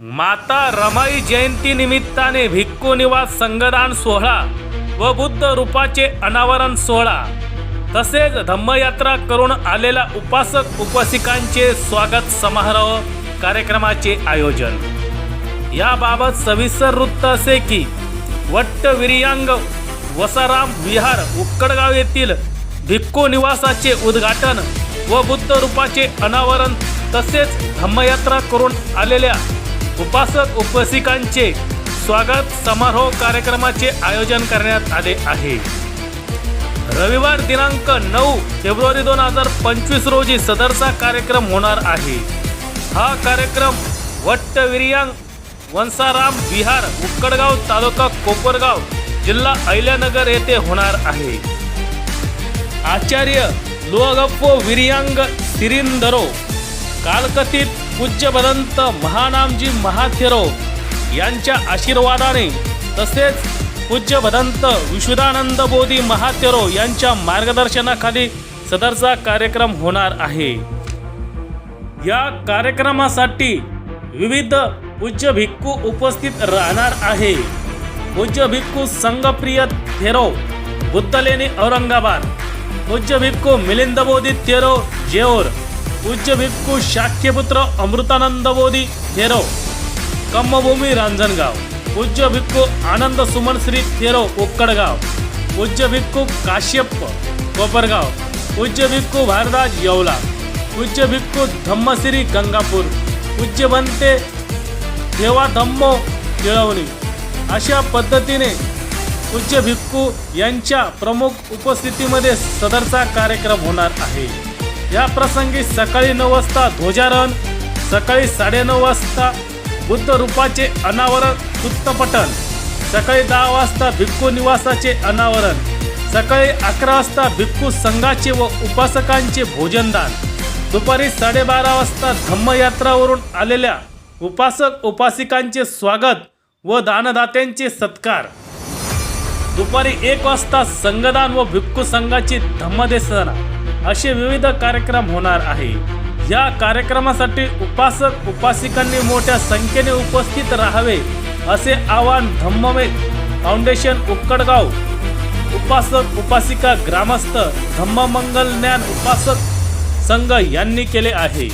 माता रमाई जयंती निमित्ताने भिक्खू निवास संगदान सोहळा व बुद्ध रूपाचे अनावरण सोहळा. तसेच धम्मयात्रा करून आलेल्या उपासक उपासिकांचे स्वागत समारोह कार्यक्रमाचे आयोजन. याबाबत सविस्तर वृत्त असे की वट्ट विरियांग वसाराम विहार उक्कडगाव येथील भिक्खू निवासाचे उद्घाटन व बुद्ध रूपाचे अनावरण तसेच धम्मयात्रा करून आलेल्या उपासक उपासिकांचे स्वागत समारोह कार्यक्रमाचे आयोजन करण्यात आले आहे. रविवार दिनांक नऊ फेब्रुवारी दोन हजार पंचवीस रोजी सदरचा कार्यक्रम होणार आहे. हा कार्यक्रम वट्टविरियांग वंसाराम विहार उक्कडगाव तालुका कोपरगाव जिल्हा अहिल्यानगर येथे होणार आहे. आचार्य लुअगप्पो विरियांग सिरिंदरो कालकथित पूज्य भदंत महानामजी महाथेरो यांच्या आशीर्वादाने तसेच पूज्य भदंत विशुद्धानंद बोधी महाथेरो यांच्या मार्गदर्शनाखाली सदरचा कार्यक्रम होणार आहे. या कार्यक्रमासाठी विविध पूज्य भिक्खू उपस्थित राहणार आहे. पूज्य भिक्खू संघप्रिय थेरो बुद्धलेणी औरंगाबाद. पूज्य भिक्खू मिलिंद बोधी थेरो जेओर पूज्य भिक्खू शाख्यपुत्र अमृतानंद बोधी थेरो कम्मभूमी रांजणगाव पूज्य भिक्खू आनंद सुमन श्री थेरो उक्कडगाव पूज्य भिक्खू काश्यप कोपरगाव पूज्य भिक्खू भारदाज येवला पूज्य भिक्खू धम्मश्री गंगापूर पूज्य बनते देवा धम्मो केळवणी अशा पद्धतीने पूज्य भिक्खू यांच्या प्रमुख उपस्थितीमध्ये सदरचा कार्यक्रम होणार आहे या प्रसंगी सकाळी नऊ वाजता ध्वजारोहण सकाळी साडेनऊ वाजता बुद्ध रूपाचे अनावरण वृत्तपठण सकाळी दहा वाजता भिक्खू निवासाचे अनावरण सकाळी अकरा वाजता भिक्खू संघाचे व उपासकांचे भोजनदान दुपारी साडेबारा वाजता धम्मयात्रावरून आलेल्या उपासक उपासिकांचे स्वागत व दानदात्यांचे सत्कार. दुपारी एक वाजता संघदान व भिक्खू संघाची धम्मदेसना असे विविध कार्यक्रम होणार आहे. या कार्यक्रमासाठी उपासक उपासिकांनी मोठ्या संख्येने उपस्थित राहावे असे आवाहन धम्ममेक फाउंडेशन उक्कडगाव उपासक उपासिका ग्रामस्थ धम्ममंगल ज्ञान उपासक संघ यांनी केले आहे.